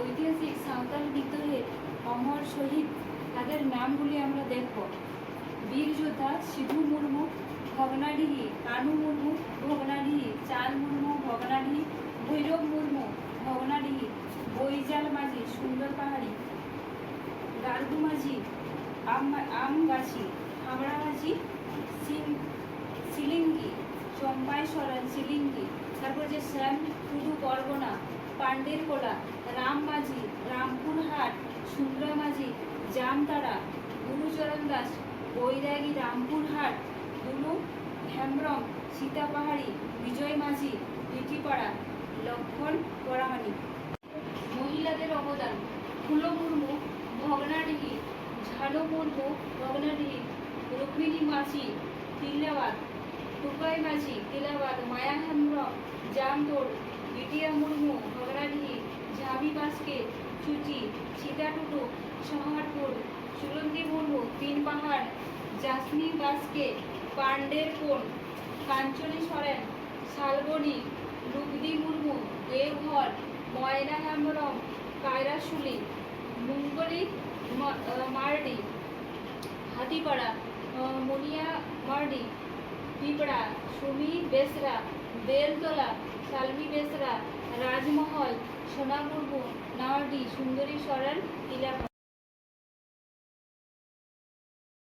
ঐতিহাসিক সাঁওতাল বিদ্রোহের অমর শহীদ, তাদের নামগুলি আমরা দেখব। বীর যোদ্ধা শিবু মুর্মু ভগনাডিহি কানু মুর্মু ভগনাডিহি চাল মুর্মু ভগনাডিহি ভৈরব মুর্মু ভগনাডিহি বৈজাল মাঝি, সুন্দর পাহাড়ি, গার্গু মাঝি, আম আমগাছি হামড়া মাঝি, সিং শিলিঙ্গি চম্পাই সরেন শিলিঙ্গি তারপর যে শ্যাম টুডু পরগনা পান্ডের কোলা, রাম মাঝি রামপুরহাট সুন্দর মাঝি, জামতারা গুরুচরণ দাস, বৈরাগী রামপুরহাট দুলু হেমব্রম, সীতা পাহাড়ি, বিজয় মাঝি লিটিপাড়া লক্ষণ পরামানি মহিলাদের অবদান, ফুলো মুর্মু ভগনাডিহি ঝালো মুর্মু ভগনাডিহি রুক্মিণী মাঝি তিল্লাবাদ টুকাই মাঝি, তিলাবাদ, মায়া হেমব্রম জামদোড় বিটিয়া মুর্মু বাসকে চুচি সীতাটুটু সহারপুর চুলন্দি মুর্মু, তিন পাহাড় জাসনি বাসকে পান্ডের কোন, কাঞ্চনী সরেন, শালবনী রুগদি মুর্মু, দেওঘর ময়না হেমব্রম কায়রাশুলি, মুঙ্গলি মার্ডি, হাতিপাড়া মুনিয়া মার্ডি পিপড়া সুমি বেসরা বেলতলা সালমি বেসরা রাজমহল সোনা মুর্মু নাওয়াডি সুন্দরী সরেন ইলাকা